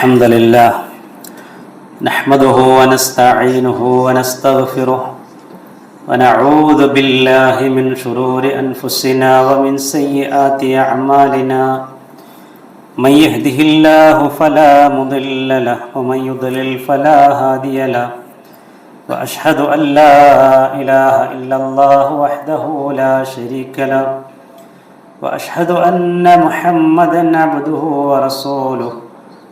الحمد لله نحمده ونستعينه ونستغفره ونعوذ بالله من شرور انفسنا ومن سيئات اعمالنا من يهده الله فلا مضل له ومن يضلل فلا هادي له وأشهد ان لا اله الا الله وحده لا شريك له واشهد ان محمدا عبده ورسوله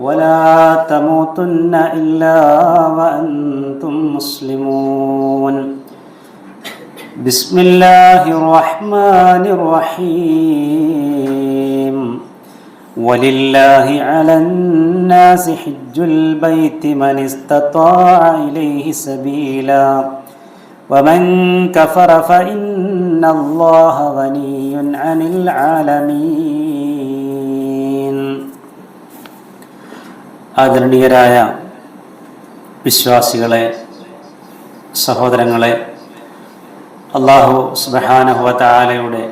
ولا تموتن إلا وأنتم مسلمون. بسم الله الرحمن الرحيم. ولله على الناس حج البيت من استطاع إليه سبيلا. ومن كفر فإن الله غني عن العالمين. ആദരണീയരായ വിശ്വാസികളെ സഹോദരങ്ങളെ അള്ളാഹു സുബഹാനഹുവത്താലയുടെ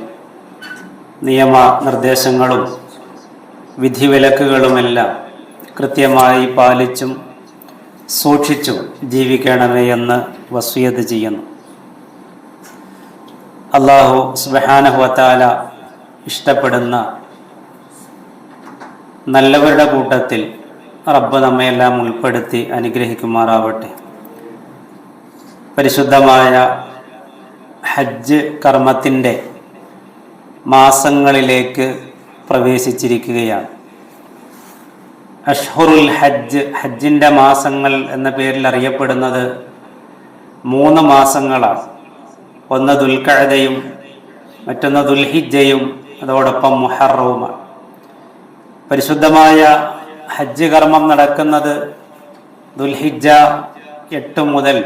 നിയമ നിർദ്ദേശങ്ങളും വിധിവിലക്കുകളുമെല്ലാം കൃത്യമായി പാലിച്ചും സൂക്ഷിച്ചും ജീവിക്കണമേ എന്ന് വസ്വിയത് ചെയ്യുന്നു. അള്ളാഹു സുബഹാനഹുവത്താല ഇഷ്ടപ്പെടുന്ന നല്ലവരുടെ കൂട്ടത്തിൽ റബ്ബ് നമ്മയെല്ലാം ഉൾപ്പെടുത്തി അനുഗ്രഹിക്കുമാറാവട്ടെ. പരിശുദ്ധമായ ഹജ്ജ് കർമ്മത്തിന്റെ മാസങ്ങളിലേക്ക് പ്രവേശിച്ചിരിക്കുകയാണ്. അഷ്ഹുറുൽ ഹജ്ജ് ഹജ്ജിന്റെ മാസങ്ങൾ എന്ന പേരിൽ അറിയപ്പെടുന്നത് മൂന്ന് മാസങ്ങളാണ്. ഒന്ന് ദുൽഖഴതയും മറ്റൊന്ന് ദുൽഹിജയും അതോടൊപ്പം മുഹറവുമാണ്. പരിശുദ്ധമായ ഹജ്ജ് കർമ്മം നടക്കുന്നത് ദുൽഹിജ എട്ട് മുതൽ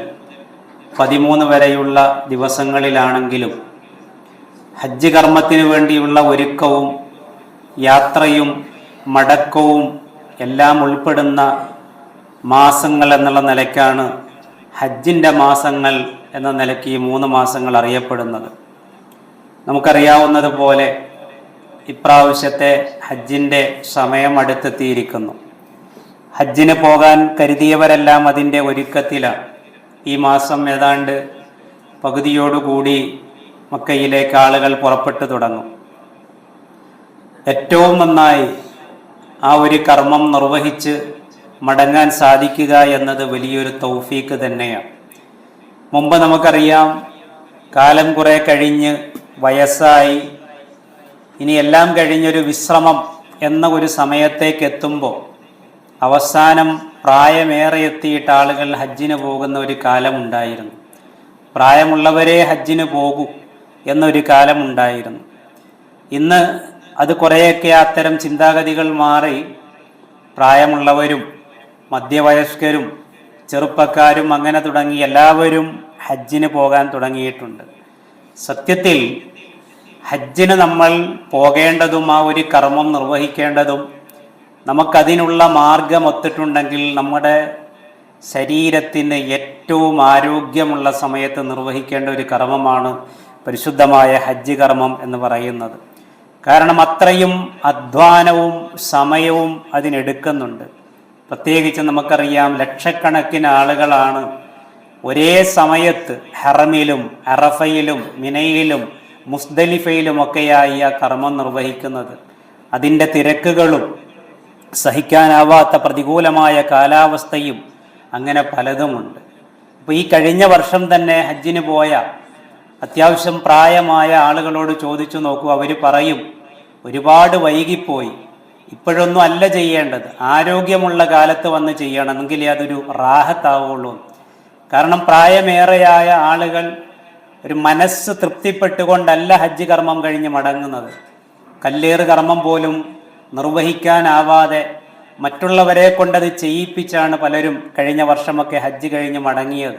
പതിമൂന്ന് വരെയുള്ള ദിവസങ്ങളിലാണെങ്കിലും ഹജ്ജ് കർമ്മത്തിന് വേണ്ടിയുള്ള ഒരുക്കവും യാത്രയും മടക്കവും എല്ലാം ഉൾപ്പെടുന്ന മാസങ്ങൾ എന്നുള്ള നിലയ്ക്കാണ് ഹജ്ജിന്റെ മാസങ്ങൾ എന്ന നിലയ്ക്ക് ഈ മൂന്ന് മാസങ്ങൾ അറിയപ്പെടുന്നത്. നമുക്കറിയാവുന്നതുപോലെ ഇപ്രാവശ്യത്തെ ഹജ്ജിന്റെ സമയം അടുത്തെത്തിയിരിക്കുന്നു ഹജ്ജിന് പോകാൻ കരുതിയവരെല്ലാം അതിന്റെ ഒരുക്കത്തിലാണ്. ഈ മാസം ഏതാണ്ട് പകുതിയോടുകൂടി മക്കയിലേക്ക് ആളുകൾ പുറപ്പെട്ടു തുടങ്ങും. ഏറ്റവും നന്നായി ആ ഒരു കർമ്മം നിർവഹിച്ച് മടങ്ങാൻ സാധിക്കുക എന്നത് വലിയൊരു തൗഫീക്ക് തന്നെയാണ്. മുമ്പ് നമുക്കറിയാം കാലം കുറെ കഴിഞ്ഞ് വയസ്സായി ഇനി എല്ലാം കഴിഞ്ഞൊരു വിശ്രമം എന്ന ഒരു സമയത്തേക്ക് എത്തുമ്പോൾ അവസാനം പ്രായമേറെ എത്തിയിട്ട് ആളുകൾ ഹജ്ജിന് പോകുന്ന ഒരു കാലമുണ്ടായിരുന്നു. പ്രായമുള്ളവരെ ഹജ്ജിന് പോകൂ എന്നൊരു കാലമുണ്ടായിരുന്നു. ഇന്ന് അത് കുറേയൊക്കെ അത്തരം ചിന്താഗതികൾ മാറി പ്രായമുള്ളവരും മധ്യവയസ്കരും ചെറുപ്പക്കാരും അങ്ങനെ തുടങ്ങി എല്ലാവരും ഹജ്ജിന് പോകാൻ തുടങ്ങിയിട്ടുണ്ട്. സത്യത്തിൽ ഹജ്ജിന് നമ്മൾ പോകേണ്ടതും ആ ഒരു കർമ്മം നിർവഹിക്കേണ്ടതും നമുക്കതിനുള്ള മാർഗം ഒത്തിട്ടുണ്ടെങ്കിൽ നമ്മുടെ ശരീരത്തിന് ഏറ്റവും ആരോഗ്യമുള്ള സമയത്ത് നിർവഹിക്കേണ്ട ഒരു കർമ്മമാണ് പരിശുദ്ധമായ ഹജ്ജ് കർമ്മം എന്ന് പറയുന്നത്. കാരണം അത്രയും അധ്വാനവും സമയവും അതിനെടുക്കുന്നുണ്ട്. പ്രത്യേകിച്ച് നമുക്കറിയാം ലക്ഷക്കണക്കിന് ആളുകളാണ് ഒരേ സമയത്ത് ഹെറമിലും അറഫയിലും മിനയിലും മുസ്ദലിഫയിലുമൊക്കെയായി ആ കർമ്മം നിർവഹിക്കുന്നത്. അതിന്റെ തിരക്കുകളും സഹിക്കാനാവാത്ത പ്രതികൂലമായ കാലാവസ്ഥയും അങ്ങനെ പലതുമുണ്ട്. അപ്പോൾ ഈ കഴിഞ്ഞ വർഷം തന്നെ ഹജ്ജിന് പോയ അത്യാവശ്യം പ്രായമായ ആളുകളോട് ചോദിച്ചു നോക്കൂ. അവർ പറയും ഒരുപാട് വൈകിപ്പോയി. ഇപ്പോഴൊന്നും അല്ല ചെയ്യേണ്ടത്. ആരോഗ്യമുള്ള കാലത്ത് വന്ന് ചെയ്യണം. എന്നെങ്കിലേ അതൊരു റാഹത്താവുള്ളൂ. കാരണം പ്രായമേറെയായ ആളുകൾ ഒരു മനസ്സ് തൃപ്തിപ്പെട്ടുകൊണ്ടല്ല ഹജ്ജ് കർമ്മം കഴിഞ്ഞ് മടങ്ങുന്നത്. കല്ലേറ് കർമ്മം പോലും നിർവഹിക്കാനാവാതെ മറ്റുള്ളവരെ കൊണ്ടത് ചെയ്യിപ്പിച്ചാണ് പലരും കഴിഞ്ഞ വർഷമൊക്കെ ഹജ്ജ് കഴിഞ്ഞ് മടങ്ങിയത്.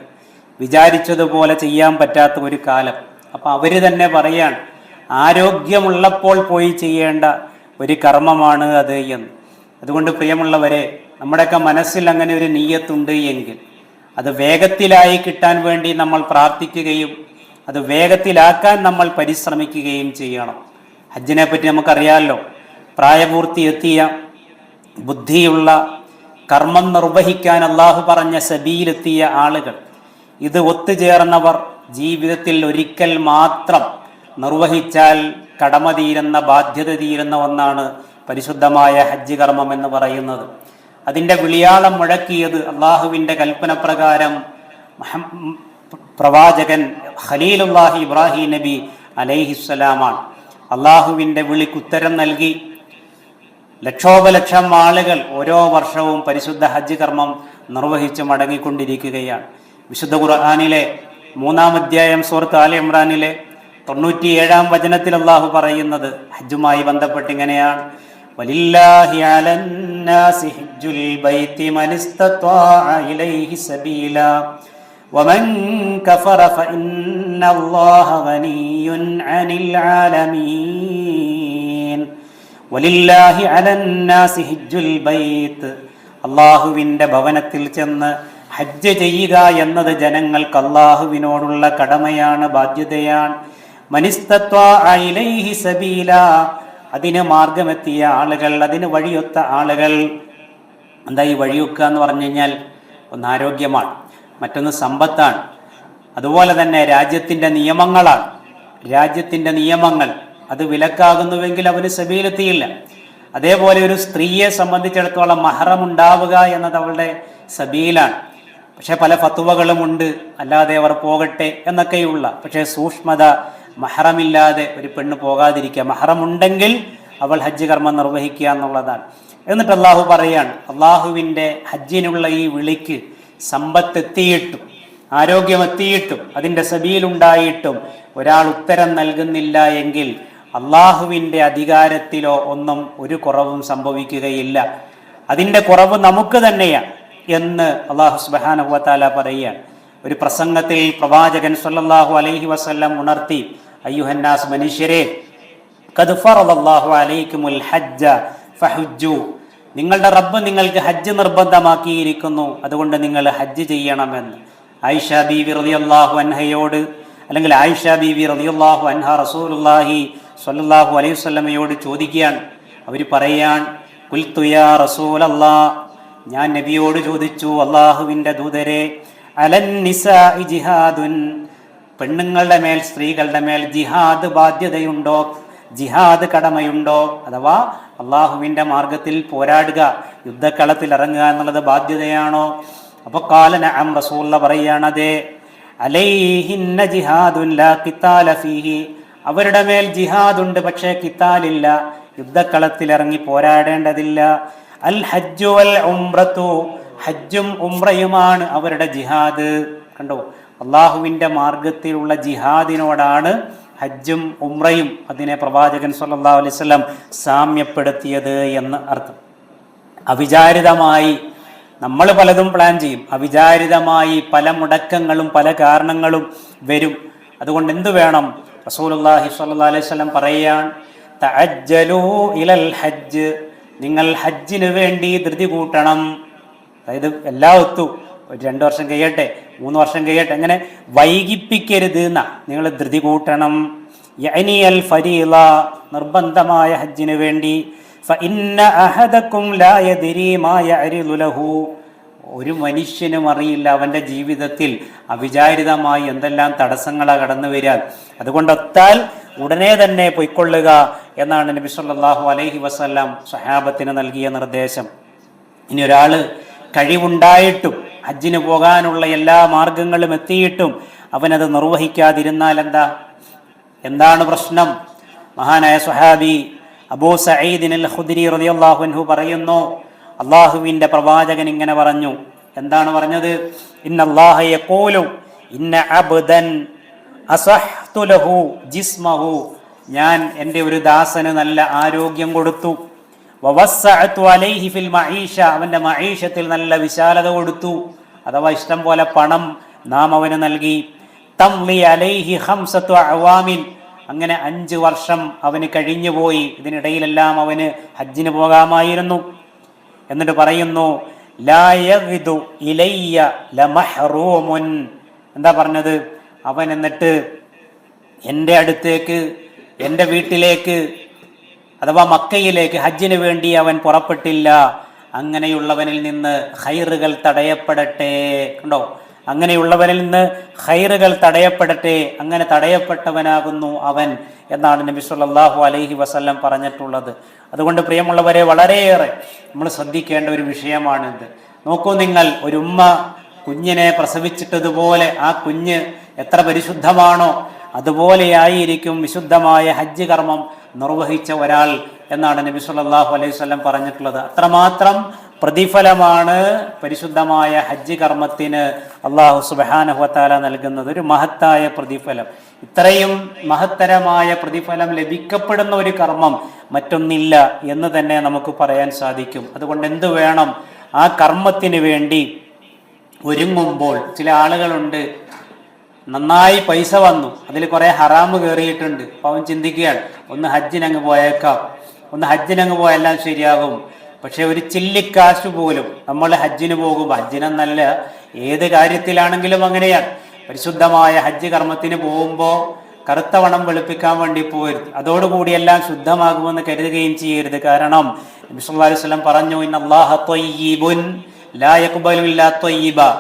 വിചാരിച്ചതുപോലെ ചെയ്യാൻ പറ്റാത്ത ഒരു കാലം. അപ്പം അവർ തന്നെ പറയാണ് ആരോഗ്യമുള്ളപ്പോൾ പോയി ചെയ്യേണ്ട ഒരു കർമ്മമാണ് അത് എന്ന്. അതുകൊണ്ട് പ്രിയമുള്ളവരെ നമ്മുടെയൊക്കെ മനസ്സിൽ അങ്ങനെ ഒരു നീയത്തുണ്ട് എങ്കിൽ അത് വേഗത്തിലായി കിട്ടാൻ വേണ്ടി നമ്മൾ പ്രാർത്ഥിക്കുകയും അത് വേഗത്തിലാക്കാൻ നമ്മൾ പരിശ്രമിക്കുകയും ചെയ്യണം. ഹജ്ജിനെ പറ്റി നമുക്കറിയാമല്ലോ പ്രായപൂർത്തി എത്തിയ ബുദ്ധിയുള്ള കർമ്മം നിർവഹിക്കാൻ അള്ളാഹു പറഞ്ഞ സബിയിലെത്തിയ ആളുകൾ. ഇത് ഒത്തുചേർന്നവർ ജീവിതത്തിൽ ഒരിക്കൽ മാത്രം നിർവഹിച്ചാൽ കടമ തീരുന്ന ബാധ്യത തീരുന്ന ഒന്നാണ് പരിശുദ്ധമായ ഹജ്ജ് കർമ്മം എന്ന് പറയുന്നത്. അതിന്റെ വിളിയാളം മുഴക്കിയത് അള്ളാഹുവിന്റെ കൽപ്പന പ്രകാരം പ്രവാചകൻ ഖലീലുല്ലാഹി ഇബ്രാഹിം നബി അലൈഹിസ്സലാമാണ് അള്ളാഹുവിന്റെ വിളിക്കുത്തരം നൽകി. ലക്ഷോപലക്ഷം ആളുകൾ ഓരോ വർഷവും പരിശുദ്ധ ഹജ്ജ് കർമ്മം നിർവഹിച്ച് മടങ്ങിക്കൊണ്ടിരിക്കുകയാണ്. വിശുദ്ധ ഖുർആാനിലെ മൂന്നാം അധ്യായം സൂറത്ത് അലി ഇമ്രാനിലെ തൊണ്ണൂറ്റിയേഴാം വചനത്തിൽ അള്ളാഹു പറയുന്നത് ഹജ്ജുമായി ബന്ധപ്പെട്ട് ഇങ്ങനെയാണ് വലില്ലാഹി അലന്നാസി ഹജ്ജുൽ ബൈത്തി മൻ ഇസ്തത്വാഅ ഇലൈഹി സബീല ومن كفر فإن الله غني عن العالمين വലില്ലാഹി അലന്നാസി ഹിജ്ജുൽ ബൈത്ത് അള്ളാഹുവിൻ്റെ ഭവനത്തിൽ ചെന്ന് ഹജ്ജ് ചെയ്യുക എന്നത് ജനങ്ങൾക്ക് അള്ളാഹുവിനോടുള്ള കടമയാണ് ബാധ്യതയാണ് മനിസ്തത്വ ഇലൈഹി സബീല അതിന് മാർഗമെത്തിയ ആളുകൾ അതിന് വഴിയൊത്ത ആളുകൾ എന്താ ഈ വഴിയൊക്കുക എന്ന് പറഞ്ഞു കഴിഞ്ഞാൽ ഒന്ന് ആരോഗ്യമാണ് മറ്റൊന്ന് സമ്പത്താണ്. അതുപോലെ തന്നെ രാജ്യത്തിന്റെ നിയമങ്ങളാണ്. രാജ്യത്തിന്റെ നിയമങ്ങൾ അത് വിലക്കാകുന്നുവെങ്കിൽ അവന് സബീലെത്തിയില്ല അതേപോലെ ഒരു സ്ത്രീയെ സംബന്ധിച്ചിടത്തോളം മഹറം ഉണ്ടാവുക എന്നത് അവളുടെ സബീലാണ് പക്ഷെ പല ഫത്തുവകളുമുണ്ട് അല്ലാതെ അവർ പോകട്ടെ എന്നൊക്കെയുള്ള പക്ഷേ സൂക്ഷ്മത മഹറമില്ലാതെ ഒരു പെണ്ണ് പോകാതിരിക്കുക. മഹറമുണ്ടെങ്കിൽ അവൾ ഹജ്ജ് കർമ്മം നിർവഹിക്കുക എന്നുള്ളതാണ്. എന്നിട്ട് അള്ളാഹു പറയാണ് അള്ളാഹുവിന്റെ ഹജ്ജിനുള്ള ഈ വിളിക്ക് സമ്പത്തെത്തിയിട്ടും ആരോഗ്യമെത്തിയിട്ടും അതിന്റെ സബിയിലുണ്ടായിട്ടും ഒരാൾ ഉത്തരം നൽകുന്നില്ല എങ്കിൽ അള്ളാഹുവിന്റെ അധികാരത്തിലോ ഒന്നും ഒരു കുറവും സംഭവിക്കുകയില്ല. അതിന്റെ കുറവ് നമുക്ക് തന്നെയാണ് എന്ന് അള്ളാഹു സുബാനുവത്താല പറയുകയാണ്. ഒരു പ്രസംഗത്തിൽ പ്രവാചകൻ സല്ലല്ലാഹു അലൈഹി വസല്ലം ഉണർത്തി അയ്യുഹന്നാസ് മനുഷ്യരെ കദ്ഫർ അള്ളാഹു അലൈക്കുമുൽ ഹജ്ജ നിങ്ങളുടെ റബ്ബ് നിങ്ങൾക്ക് ഹജ്ജ് നിർബന്ധമാക്കിയിരിക്കുന്നു. അതുകൊണ്ട് നിങ്ങൾ ഹജ്ജ് ചെയ്യണമെന്ന്. ആയിഷ ബീവി റളിയല്ലാഹു അൻഹയോട് അല്ലെങ്കിൽ ആയിഷ ബീവി റളിയല്ലാഹു അൻഹ റസൂലുള്ളാഹി സ്വല്ലല്ലാഹു അലൈഹി വസല്ലമയോട് ചോദിക്കുകയാണ്. അവർ പറയാൻ കുൽത്തുയാ റസൂൽ റസൂലല്ലാ. ഞാൻ നബിയോട് ചോദിച്ചു അള്ളാഹുവിന്റെ ദൂതരെ അലൻ ജിഹാദുൻ. പെണ്ണുങ്ങളുടെ മേൽ സ്ത്രീകളുടെ മേൽ ജിഹാദ് ബാധ്യതയുണ്ടോ? ജിഹാദ് കടമയുണ്ടോ അഥവാ അള്ളാഹുവിന്റെ മാർഗത്തിൽ പോരാടുക യുദ്ധക്കളത്തിൽ ഇറങ്ങുക എന്നുള്ളത് ബാധ്യതയാണോ? അപ്പോൾ കാലന അം റസൂള്ള പറയുകയാണതേ അലൈഹിന്ന ജിഹാദുല്ല കിത്താല ഫീഹി. അവരുടെ മേൽ ജിഹാദുണ്ട് പക്ഷേ കിത്താലില്ല യുദ്ധക്കളത്തിൽ ഇറങ്ങി പോരാടേണ്ടതില്ല. അൽ ഹജ്ജു അൽ ഉംറത്തു ഹജ്ജും ഉംറയുമാണ് അവരുടെ ജിഹാദ്. കണ്ടോ? അള്ളാഹുവിന്റെ മാർഗത്തിലുള്ള ജിഹാദിനോടാണ് ഹജ്ജും ഉമ്രയും അതിനെ പ്രവാചകൻ സല്ലാ അലൈഹി വസല്ലം സാമ്യപ്പെടുത്തിയത് എന്ന് അർത്ഥം. അവിചാരിതമായി നമ്മൾ പലതും പ്ലാൻ ചെയ്യും. അവിചാരിതമായി പല മുടക്കങ്ങളും പല കാരണങ്ങളും വരും. അതുകൊണ്ട് എന്തു വേണം? റസൂലുള്ളാഹി സ്വല്ലല്ലാഹു അലൈഹി പറയാൻ തഅജ്ജലൂ ഇലൽ ഹജ്ജ്. നിങ്ങൾ ഹജ്ജിന് വേണ്ടി ധൃതി കൂട്ടണം. അതായത് എല്ലാ ഒത്തു രണ്ട് വർഷം കഴിയട്ടെ മൂന്ന് വർഷം കഴിയട്ടെ അങ്ങനെ വൈകിപ്പിക്കരുത് എന്നാ നിങ്ങൾ ധൃതി കൂട്ടണം. യഅനി അൽ ഫരീള നിർബന്ധമായ ഹജ്ജിന് വേണ്ടി. ഒരു മനുഷ്യനും അറിയില്ല അവന്റെ ജീവിതത്തിൽ അവിചാരിതമായി എന്തെല്ലാം തടസ്സങ്ങളാണ് കടന്നു വരാൻ അതുകൊണ്ടൊത്താൽ ഉടനെ തന്നെ പൊയ്ക്കൊള്ളുക എന്നാണ് നബി സല്ലല്ലാഹു അലൈഹി വസല്ലം സഹാബത്തിന് നൽകിയ നിർദ്ദേശം. ഇനി ഒരാൾ കഴിവുണ്ടായിട്ടും ഹജ്ജിന് പോകാനുള്ള എല്ലാ മാർഗങ്ങളും എത്തിയിട്ടും അവനത് നിർവഹിക്കാതിരുന്നാൽ എന്താ? എന്താണ് പ്രശ്നം? മഹാനായ സുഹാബി അബൂ സഈദിൻ അൽ ഖുദ്രി റളിയല്ലാഹു അൻഹു പറയുന്നു അള്ളാഹുവിന്റെ പ്രവാചകൻ ഇങ്ങനെ പറഞ്ഞു. എന്താണ് പറഞ്ഞത്? ഇന്നല്ലാഹ യഖൂലു ഇന്ന അബ്ദൻ ലഹു ജിസ്മഹു. ഞാൻ എന്റെ ഒരു ദാസന് നല്ല ആരോഗ്യം കൊടുത്തു. ഫിൽ മഈഷത്തിൽ നല്ല വിശാലത കൊടുത്തു. അഥവാ ഇഷ്ടം പോലെ പണം നാം അവന് നൽകി. തംലി അലൈഹി ഹംസത്വ അവാമിൻ. അങ്ങനെ അഞ്ച് വർഷം അവന് കഴിഞ്ഞുപോയി ഇതിനിടയിലെല്ലാം അവന് ഹജ്ജിന് പോകാമായിരുന്നു. എന്നിട്ട് പറയുന്നു ലാ യഗ്ദു ഇലയ്യ ലമഹ്റൂമുൻ. എന്താ പറഞ്ഞത്? അവൻ എന്നിട്ട് എന്റെ അടുത്തേക്ക് എന്റെ വീട്ടിലേക്ക് അഥവാ മക്കയിലേക്ക് ഹജ്ജിന് വേണ്ടി അവൻ പുറപ്പെട്ടില്ല അങ്ങനെയുള്ളവനിൽ നിന്ന് ഹൈറുകൾ തടയപ്പെടട്ടെ. കണ്ടോ? അങ്ങനെയുള്ളവനിൽ നിന്ന് ഹൈറുകൾ തടയപ്പെടട്ടെ അങ്ങനെ തടയപ്പെട്ടവനാകുന്നു അവൻ എന്നാണ് നബി സല്ലല്ലാഹു അലൈഹി വസല്ലം പറഞ്ഞിട്ടുള്ളത്. അതുകൊണ്ട് പ്രിയമുള്ളവരെ വളരെയേറെ നമ്മൾ ശ്രദ്ധിക്കേണ്ട ഒരു വിഷയമാണിത് നോക്കൂ നിങ്ങൾ ഒരു ഉമ്മ കുഞ്ഞിനെ പ്രസവിച്ചിട്ടതുപോലെ ആ കുഞ്ഞ് എത്ര പരിശുദ്ധമാണോ അതുപോലെയായിരിക്കും വിശുദ്ധമായ ഹജ്ജ് കർമ്മം നിർവഹിച്ച ഒരാൾ എന്നാണ് നബി സല്ലല്ലാഹു അലൈഹി സ്വല്ലം പറഞ്ഞിട്ടുള്ളത്. അത്രമാത്രം പ്രതിഫലമാണ് പരിശുദ്ധമായ ഹജ്ജ് കർമ്മത്തിന് അള്ളാഹു സുബാനഹുവത്താല നൽകുന്നത്. ഒരു മഹത്തായ പ്രതിഫലം. ഇത്രയും മഹത്തരമായ പ്രതിഫലം ലഭിക്കപ്പെടുന്ന ഒരു കർമ്മം മറ്റൊന്നില്ല എന്ന് തന്നെ നമുക്ക് പറയാൻ സാധിക്കും. അതുകൊണ്ട് എന്ത് വേണം? ആ കർമ്മത്തിന് വേണ്ടി ഒരുങ്ങുമ്പോൾ ചില ആളുകളുണ്ട് നന്നായി പൈസ വന്നു. അതിൽ കുറെ ഹറാമ് കയറിയിട്ടുണ്ട് അപ്പൊ അവൻ ചിന്തിക്കുകയാണ് ഒന്ന് ഹജ്ജിനങ്ങ് പോയേക്കാം. ഒന്ന് ഹജ്ജിനങ്ങ് പോയെല്ലാം ശരിയാകും. പക്ഷെ ഒരു ചില്ലിക്കാശ് പോലും നമ്മൾ ഹജ്ജിന് പോകുമ്പോൾ ഹജ്ജിനെന്നല്ല ഏത് കാര്യത്തിലാണെങ്കിലും അങ്ങനെയാണ്. പരിശുദ്ധമായ ഹജ്ജ് കർമ്മത്തിന് പോകുമ്പോൾ കറുത്ത വണം വെളുപ്പിക്കാൻ വേണ്ടി പോകരുത് അതോടുകൂടി എല്ലാം ശുദ്ധമാകുമെന്ന് കരുതുകയും ചെയ്യരുത്. കാരണം നബി അലൈഹി വസല്ലം പറഞ്ഞു ഇന്ന് അള്ളാഹ ലാ യഖ്ബലു ഇല്ലാ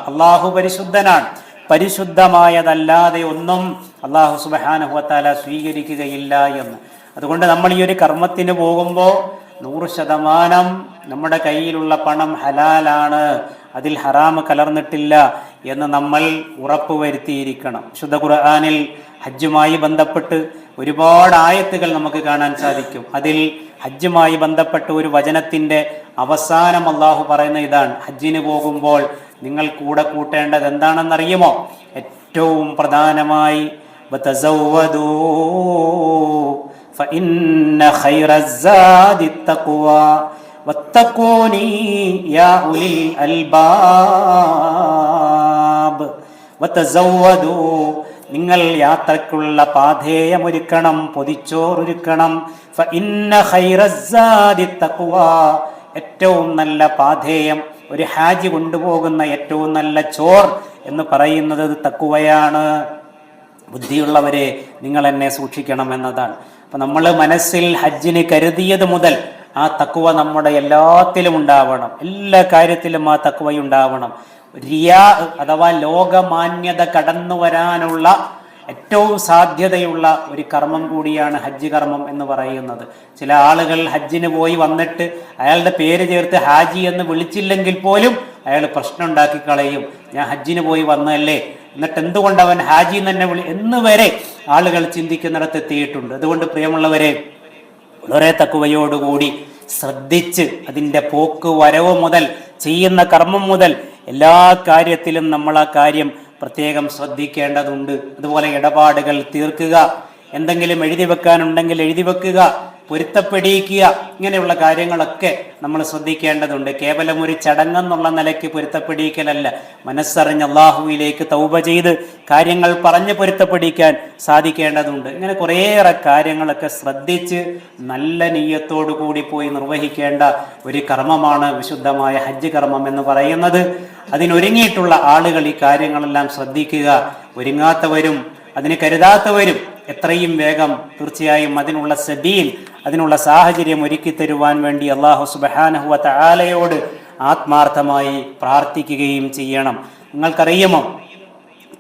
അല്ലാഹു പരിശുദ്ധനാണ്. പരിശുദ്ധമായതല്ലാതെ ഒന്നും അള്ളാഹു സുബ്ഹാനഹു വതആല സ്വീകരിക്കുകയില്ല എന്ന്. അതുകൊണ്ട് നമ്മൾ ഈ ഒരു കർമ്മത്തിന് പോകുമ്പോൾ നൂറ് ശതമാനം നമ്മുടെ കയ്യിലുള്ള പണം ഹലാലാണ് അതിൽ ഹറാമ് കലർന്നിട്ടില്ല എന്ന് നമ്മൾ ഉറപ്പ് വരുത്തിയിരിക്കണം. ശുദ്ധ ഖുർആാനിൽ ഹജ്ജുമായി ബന്ധപ്പെട്ട് ഒരുപാട് ആയത്തുകൾ നമുക്ക് കാണാൻ സാധിക്കും. അതിൽ ഹജ്ജുമായി ബന്ധപ്പെട്ട ഒരു വചനത്തിന്റെ അവസാനം അള്ളാഹു പറയുന്ന ഇതാണ്. ഹജ്ജിന് പോകുമ്പോൾ നിങ്ങൾ കൂടെ കൂട്ടേണ്ടത് എന്താണെന്നറിയുമോ? ഏറ്റവും പ്രധാനമായി നിങ്ങൾ യാത്രക്കുള്ള പാധേയമൊരുക്കണം പൊതിച്ചോറൊരുക്കണം. ഏറ്റവും നല്ല പാധേയം ഒരു ഹാജി കൊണ്ടുപോകുന്ന ഏറ്റവും നല്ല ചോർ എന്ന് പറയുന്നത് തക്കുവയാണ്. ബുദ്ധിയുള്ളവരെ നിങ്ങൾ എന്നെ സൂക്ഷിക്കണം എന്നതാണ് അപ്പൊ നമ്മൾ മനസ്സിൽ ഹജ്ജിന് കരുതിയത് മുതൽ ആ തക്കുവ നമ്മുടെ എല്ലാത്തിലും ഉണ്ടാവണം. എല്ലാ കാര്യത്തിലും ആ തക്കുവ ഉണ്ടാവണം റിയാ അഥവാ ലോകമാന്യത കടന്നു വരാനുള്ള ഏറ്റവും സാധ്യതയുള്ള ഒരു കർമ്മം കൂടിയാണ് ഹജ്ജ് കർമ്മം എന്ന് പറയുന്നത്. ചില ആളുകൾ ഹജ്ജിന് പോയി വന്നിട്ട് അയാളുടെ പേര് ചേർത്ത് ഹാജി എന്ന് വിളിച്ചില്ലെങ്കിൽ പോലും അയാൾ പ്രശ്നം ഉണ്ടാക്കി കളയും. ഞാൻ ഹജ്ജിന് പോയി വന്നതല്ലേ? എന്നിട്ട് എന്തുകൊണ്ട് അവൻ ഹാജി എന്ന് തന്നെ വിളി? എന്ന് വരെ ആളുകൾ ചിന്തിക്കുന്നിടത്ത് എത്തിയിട്ടുണ്ട്. അതുകൊണ്ട് പ്രിയമുള്ളവരെ വളരെ തക്കുവയോടുകൂടി ശ്രദ്ധിച്ച് അതിന്റെ പോക്ക് വരവ് മുതൽ ചെയ്യുന്ന കർമ്മം മുതൽ എല്ലാ കാര്യത്തിലും നമ്മൾ ആ കാര്യം പ്രത്യേകം ശ്രദ്ധിക്കേണ്ടതുണ്ട്. അതുപോലെ ഇടപാടുകൾ തീർക്കുക. എന്തെങ്കിലും എഴുതി വെക്കാനുണ്ടെങ്കിൽ എഴുതി വെക്കുക. പൊരുത്തപ്പെടിയിക്കുക. ഇങ്ങനെയുള്ള കാര്യങ്ങളൊക്കെ നമ്മൾ ശ്രദ്ധിക്കേണ്ടതുണ്ട്. കേവലം ഒരു ചടങ്ങെന്നുള്ള നിലയ്ക്ക് പൊരുത്തപ്പെടിയിക്കലല്ല. മനസ്സറിഞ്ഞ് അള്ളാഹുവിലേക്ക് തൗബ ചെയ്ത് കാര്യങ്ങൾ പറഞ്ഞ് പൊരുത്തപ്പെടിക്കാൻ സാധിക്കേണ്ടതുണ്ട്. ഇങ്ങനെ കുറേയേറെ കാര്യങ്ങളൊക്കെ ശ്രദ്ധിച്ച് നല്ല നീയത്തോടു കൂടി പോയി നിർവഹിക്കേണ്ട ഒരു കർമ്മമാണ് വിശുദ്ധമായ ഹജ്ജ് കർമ്മം എന്ന് പറയുന്നത്. അതിനൊരുങ്ങിയിട്ടുള്ള ആളുകൾ ഈ കാര്യങ്ങളെല്ലാം ശ്രദ്ധിക്കുക. ഒരുങ്ങാത്തവരും അതിന് കരുതാത്തവരും എത്രയും വേഗം തീർച്ചയായും അതിനുള്ള സബീൽ അതിനുള്ള സാഹചര്യം ഒരുക്കി തരുവാൻ വേണ്ടി അള്ളാഹു സുബഹാനഹുവ തആലയോട് ആത്മാർത്ഥമായി പ്രാർത്ഥിക്കുകയും ചെയ്യണം. നിങ്ങൾക്കറിയുമോ?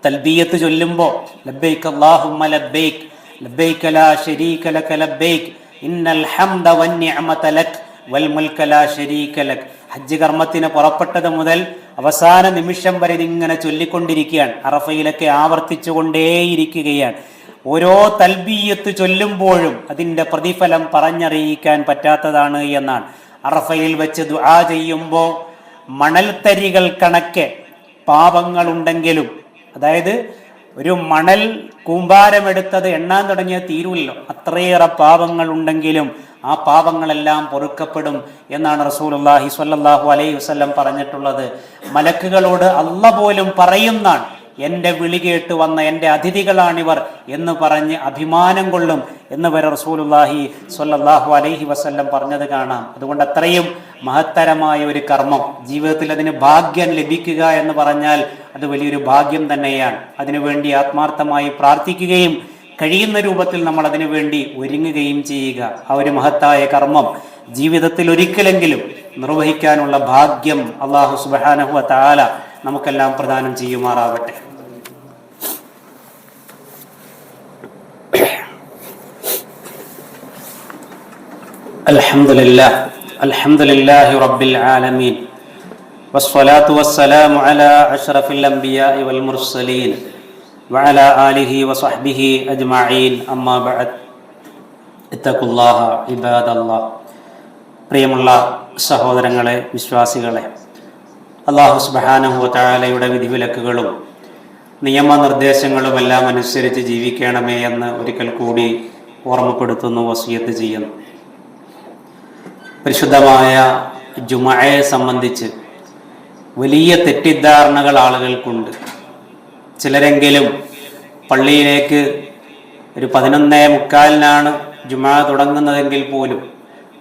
തൽബീയത്ത് ചൊല്ലുമ്പോൾ ലബ്ബൈക്ക് അല്ലാഹുമ്മ ലബ്ബൈക്ക് ലബ്ബൈക്ക് ലാ ശരീക ലക ലബ്ബൈക്ക് ഇന്നൽ ഹംദ വന്നിഅമത ലക് വൽ മുൽക ലാ ശരീക ലക്. ഹജ്ജ് കർമ്മത്തിന് പുറപ്പെട്ടത് മുതൽ അവസാന നിമിഷം വരെ ഇങ്ങനെ ചൊല്ലിക്കൊണ്ടിരിക്കുകയാണ്. അറഫയിലൊക്കെ ആവർത്തിച്ചുകൊണ്ടേയിരിക്കുകയാണ്. ഓരോ തൽബീയത്ത് ചൊല്ലുമ്പോഴും അതിന്റെ പ്രതിഫലം പറഞ്ഞറിയിക്കാൻ പറ്റാത്തതാണ് എന്നാണ്. അറഫയിൽ വെച്ച് ദുആ ചെയ്യുമ്പോൾ മണൽത്തരികൾ കണക്കെ പാപങ്ങളുണ്ടെങ്കിലും അതായത് ഒരു മണൽ കൂമ്പാരമെടുത്തത് എണ്ണാൻ തുടങ്ങിയ തീരുമല്ലോ അത്രയേറെ പാപങ്ങൾ ഉണ്ടെങ്കിലും ആ പാപങ്ങളെല്ലാം പൊറുക്കപ്പെടും എന്നാണ് റസൂലുള്ളാഹി സ്വല്ലല്ലാഹു അലൈഹി വസല്ലം പറഞ്ഞിട്ടുള്ളത്. മലക്കുകളോട് അല്ല പോലും പറയുന്നാണ് എന്റെ വിളി കേട്ട് വന്ന എന്റെ അതിഥികളാണിവർ എന്ന് പറഞ്ഞ് അഭിമാനം കൊള്ളും എന്ന് വരെ റസൂലുല്ലാഹി സ്വല്ലല്ലാഹു അലൈഹി വസല്ലം പറഞ്ഞത് കാണാം. അതുകൊണ്ട് അത്രയും മഹത്തരമായ ഒരു കർമ്മം. ജീവിതത്തിൽ അതിന് ഭാഗ്യം ലഭിക്കുക എന്ന് പറഞ്ഞാൽ അത് വലിയൊരു ഭാഗ്യം തന്നെയാണ്. അതിനുവേണ്ടി ആത്മാർത്ഥമായി പ്രാർത്ഥിക്കുകയും കഴിയുന്ന രൂപത്തിൽ നമ്മൾ അതിനു വേണ്ടി ഒരുങ്ങുകയും ചെയ്യുക. ആ ഒരു മഹത്തായ കർമ്മം ജീവിതത്തിൽ ഒരിക്കലെങ്കിലും നിർവഹിക്കാനുള്ള ഭാഗ്യം അള്ളാഹു വ താല നമുക്കെല്ലാം പ്രദാനം ചെയ്യുമാറാവട്ടെ الحمد لله الحمد لله رب العالمين والصلاة والسلام على أشرف الأنبياء والمرسلين وعلى آله وصحبه أجمعين أما بعد اتقوا الله عباد الله പ്രിയമുള്ള സഹോദരങ്ങളെ വിശ്വാസികളെ അള്ളാഹു സുബാനഹു താലയുടെ വിധിവിലക്കുകളും നിയമനിർദ്ദേശങ്ങളും എല്ലാം അനുസരിച്ച് ജീവിക്കണമേ എന്ന് ഒരിക്കൽ കൂടി ഓർമ്മപ്പെടുത്തുന്നു വസിയത്ത് ചെയ്യുന്നു. പരിശുദ്ധമായ ജുമയെ സംബന്ധിച്ച് വലിയ തെറ്റിദ്ധാരണകൾ ആളുകൾക്കുണ്ട്. ചിലരെങ്കിലും പള്ളിയിലേക്ക് ഒരു പതിനൊന്നേ മുക്കാലിനാണ് ജുമ തുടങ്ങുന്നതെങ്കിൽ പോലും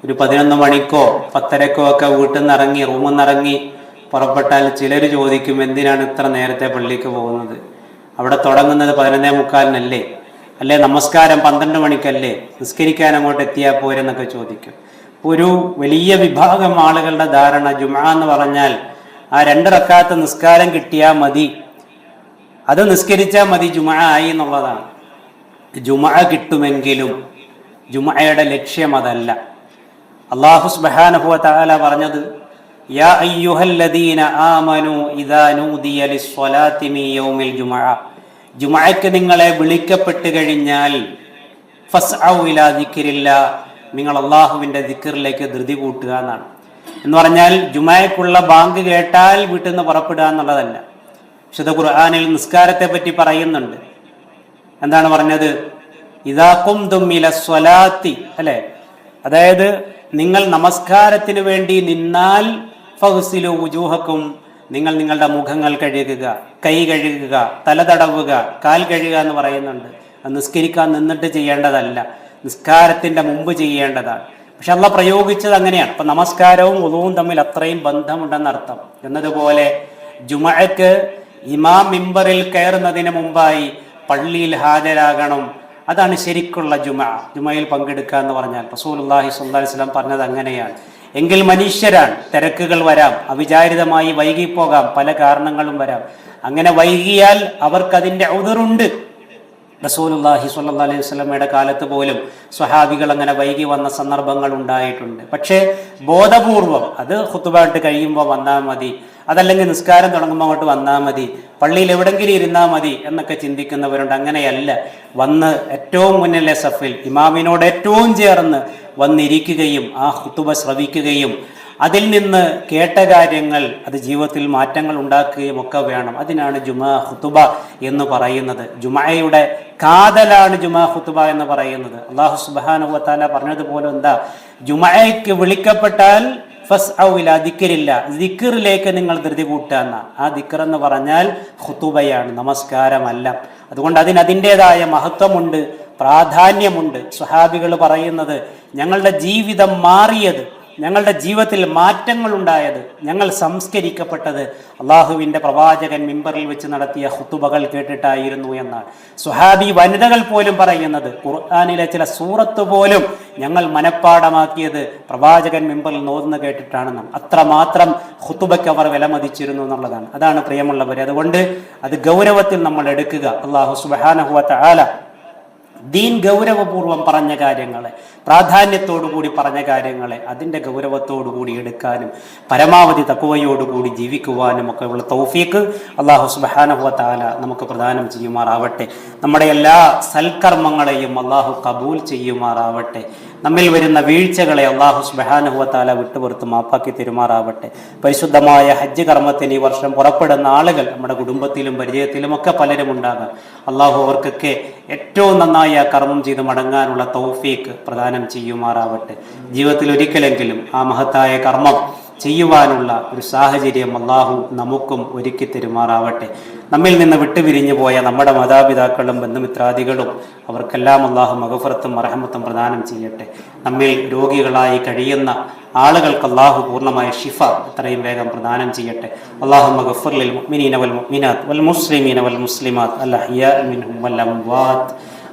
ഒരു പതിനൊന്ന് മണിക്കോ പത്തരക്കോ ഒക്കെ വീട്ടിൽ നിന്നിറങ്ങി റൂമിൽ നിന്ന് ഇറങ്ങി പുറപ്പെട്ടാൽ ചിലർ ചോദിക്കും എന്തിനാണ് ഇത്ര നേരത്തെ പള്ളിക്ക് പോകുന്നത്? അവിടെ തുടങ്ങുന്നത് പതിനൊന്നേ മുക്കാലിനല്ലേ? അല്ലേ? നമസ്കാരം പന്ത്രണ്ട് മണിക്കല്ലേ? നിസ്കരിക്കാൻ അങ്ങോട്ട് എത്തിയാൽ പോരെന്നൊക്കെ ചോദിക്കും. ഒരു വലിയ വിഭാഗം ആളുകളുടെ ധാരണ ജുമ എന്ന് പറഞ്ഞാൽ ആ രണ്ട് റക്കാത്ത നിസ്കാരം കിട്ടിയാൽ മതി. അത് നിസ്കരിച്ചാൽ മതി ജുമ ആയി എന്നുള്ളതാണ്. ജുമ കിട്ടുമെങ്കിലും ജുമയുടെ ലക്ഷ്യം അതല്ല. അള്ളാഹു സുബ്ഹാനഹു തആല പറഞ്ഞത് യാ അയ്യുഹല്ലദീന ആമനു ഇദാ നൂദിയ ലിസ്വലാത്തി മിൻ യൗമിൽ ജുമഅ ജുമഅയ്ക്ക് നിങ്ങളെ വിളിക്കപ്പെട്ട് കഴിഞ്ഞാൽ ഫസ്ഔ ഇലാ ദിക്രില്ലാ. നിങ്ങൾ അള്ളാഹുവിന്റെ ദിക്കറിലേക്ക് ധൃതി കൂട്ടുക എന്നാണ്. എന്ന് പറഞ്ഞാൽ ജുമായക്കുള്ള ബാങ്ക് കേട്ടാൽ വീട്ടിൽ നിന്ന് പുറപ്പെടുക എന്നുള്ളതല്ല. വിശുദ്ധ ഖുർആാനിൽ നിസ്കാരത്തെ പറ്റി പറയുന്നുണ്ട്. എന്താണ് പറഞ്ഞത്? ഇതാക്കും തുമ്മില സ്വലാത്തി അല്ലേ? അതായത് നിങ്ങൾ നമസ്കാരത്തിന് വേണ്ടി നിന്നാൽ ഫഹ്സിലു ഉജൂഹക്കും നിങ്ങൾ നിങ്ങളുടെ മുഖങ്ങൾ കഴുകുക കൈ കഴുകുക തല തടവുക കാൽ കഴുകുക എന്ന് പറയുന്നുണ്ട്. നിസ്കരിക്കാൻ നിന്നിട്ട് ചെയ്യേണ്ടതല്ല. നിസ്കാരത്തിന്റെ മുമ്പ് ചെയ്യേണ്ടതാണ്. പക്ഷെ അള്ള പ്രയോഗിച്ചത് അങ്ങനെയാണ്. അപ്പൊ നമസ്കാരവും ഉദവും തമ്മിൽ അത്രയും ബന്ധമുണ്ടെന്നർത്ഥം എന്നതുപോലെ ജുമഴക്ക് ഇമാം മിമ്പറിൽ കയറുന്നതിന് മുമ്പായി പള്ളിയിൽ ഹാജരാകണം. അതാണ് ശരിക്കുള്ള ജുമ ജുമയിൽ പങ്കെടുക്കുക എന്ന് പറഞ്ഞാൽ റസൂൽ അള്ളാഹി വസല്ലം പറഞ്ഞത് അങ്ങനെയാണ്. എങ്കിൽ മനുഷ്യരാണ്. തിരക്കുകൾ വരാം. അവിചാരിതമായി വൈകിപ്പോകാം. പല കാരണങ്ങളും വരാം. അങ്ങനെ വൈകിയാൽ അവർക്കതിന്റെ ഉതിറുണ്ട്. റസൂലുല്ലാഹി സ്വല്ലല്ലാഹി അലൈഹി വസല്ലമയുടെ കാലത്ത് പോലും സ്വഹാബികൾ അങ്ങനെ വൈകി വന്ന സന്ദർഭങ്ങൾ ഉണ്ടായിട്ടുണ്ട്. പക്ഷേ ബോധപൂർവം അത് ഹുത്തുബായിട്ട് കഴിയുമ്പോൾ വന്നാൽ മതി. അതല്ലെങ്കിൽ നിസ്കാരം തുടങ്ങുമ്പോൾ അങ്ങോട്ട് വന്നാൽ മതി. പള്ളിയിൽ എവിടെങ്കിലും ഇരുന്നാൽ മതി എന്നൊക്കെ ചിന്തിക്കുന്നവരുണ്ട്. അങ്ങനെയല്ല. വന്ന് ഏറ്റവും മുന്നിലെ സഫിൽ ഇമാമിനോട് ഏറ്റവും ചേർന്ന് വന്നിരിക്കുകയും ആ ഹുത്തുബ ശ്രവിക്കുകയും അതിൽ നിന്ന് കേട്ട കാര്യങ്ങൾ അത് ജീവിതത്തിൽ മാറ്റങ്ങൾ ഉണ്ടാക്കുകയും ഒക്കെ വേണം. അതിനാണ് ജുമാ ഹുത്തുബ എന്ന് പറയുന്നത്. ജുമായയുടെ കാതലാണ് ജുമാ ഹുത്തുബ എന്ന് പറയുന്നത്. അള്ളാഹു സുബാനുവത്താല പറഞ്ഞതുപോലെ എന്താ? ജുമായയ്ക്ക് വിളിക്കപ്പെട്ടാൽ ഫസ് ഔല ദിക്കറില്ല ദിക്കറിലേക്ക് നിങ്ങൾ ധൃതി കൂട്ടാന്ന ആ ദിക്കർ എന്ന് പറഞ്ഞാൽ ഹുത്തുബയാണ് നമസ്കാരമല്ല. അതുകൊണ്ട് അതിന് അതിന്റെതായ മഹത്വമുണ്ട് പ്രാധാന്യമുണ്ട്. സ്വഹാബികൾ പറയുന്നത് ഞങ്ങളുടെ ജീവിതം മാറിയത് ഞങ്ങളുടെ ജീവിതത്തിൽ മാറ്റങ്ങൾ ഉണ്ടായത് ഞങ്ങൾ സംസ്കരിക്കപ്പെട്ടത് അള്ളാഹുവിന്റെ പ്രവാചകൻ മിമ്പറിൽ വെച്ച് നടത്തിയ ഹുത്തുബകൾ കേട്ടിട്ടായിരുന്നു എന്നാണ്. സുഹാബി വനിതകൾ പോലും പറയുന്നത് ഖുർആാനിലെ ചില സൂറത്ത് പോലും ഞങ്ങൾ മനഃപ്പാടമാക്കിയത് പ്രവാചകൻ മിമ്പറിൽ നോന്ന് കേട്ടിട്ടാണെന്നും അത്രമാത്രം ഹുത്തുബയ്ക്ക് അവർ വിലമതിച്ചിരുന്നു എന്നുള്ളതാണ്. അതാണ് പ്രിയമുള്ളവർ അതുകൊണ്ട് അത് ഗൗരവത്തിൽ നമ്മൾ എടുക്കുക. അള്ളാഹു സുബാനഹുല ദീൻ ഗൗരവപൂർവം പറഞ്ഞ കാര്യങ്ങളെ പ്രാധാന്യത്തോടുകൂടി പറഞ്ഞ കാര്യങ്ങളെ അതിന്റെ ഗൗരവത്തോടുകൂടി എടുക്കാനും പരമാവധി തക്കുവയോടുകൂടി ജീവിക്കുവാനും ഒക്കെ ഉള്ള തൗഫീക്ക് അള്ളാഹു സുബാനഹുവ താല നമുക്ക് പ്രദാനം ചെയ്യുമാറാവട്ടെ. നമ്മുടെ എല്ലാ സൽക്കർമ്മങ്ങളെയും അള്ളാഹു കബൂൽ ചെയ്യുമാറാവട്ടെ. നമ്മിൽ വരുന്ന വീഴ്ചകളെ അള്ളാഹു സുബാനഹുവ താല വിട്ടുപുറത്ത് മാപ്പാക്കി തരുമാറാവട്ടെ. പരിശുദ്ധമായ ഹജ്ജ് കർമ്മത്തിന് ഈ വർഷം പുറപ്പെടുന്ന ആളുകൾ നമ്മുടെ കുടുംബത്തിലും പരിചയത്തിലും ഒക്കെ പലരും ഉണ്ടാകാം. അള്ളാഹു അവർക്കൊക്കെ ഏറ്റവും നന്നായി ആ കർമ്മം ചെയ്ത് മടങ്ങാനുള്ള തൗഫീക്ക് പ്രദാനം ചെയ്യുമാറാവട്ടെ. ജീവിതത്തിൽ ഒരിക്കലെങ്കിലും ആ മഹത്തായ കർമ്മം ചെയ്യുവാനുള്ള ഒരു സാഹചര്യം അള്ളാഹു നമുക്കും ഒരുക്കി തരുമാറാവട്ടെ. നമ്മിൽ നിന്ന് വിട്ടുപിരിഞ്ഞു പോയ നമ്മുടെ മാതാപിതാക്കളും ബന്ധുമിത്രാദികളും അവർക്കെല്ലാം അള്ളാഹു മകഫറത്തും അർഹമത്തും പ്രദാനം ചെയ്യട്ടെ. നമ്മിൽ രോഗികളായി കഴിയുന്ന ആളുകൾക്ക് അള്ളാഹു പൂർണമായ ഷിഫ എത്രയും വേഗം പ്രദാനം ചെയ്യട്ടെ. അള്ളാഹു മഗഫുറിൽ മുഅ്മിനീന വൽ മുഅ്മിനാത്ത് വൽ മുസ്ലിമീന വൽ മുസ്ലിമാത്ത് അൽ അഹ്യാ മിൻഹും വൽ അംവാത്ത്.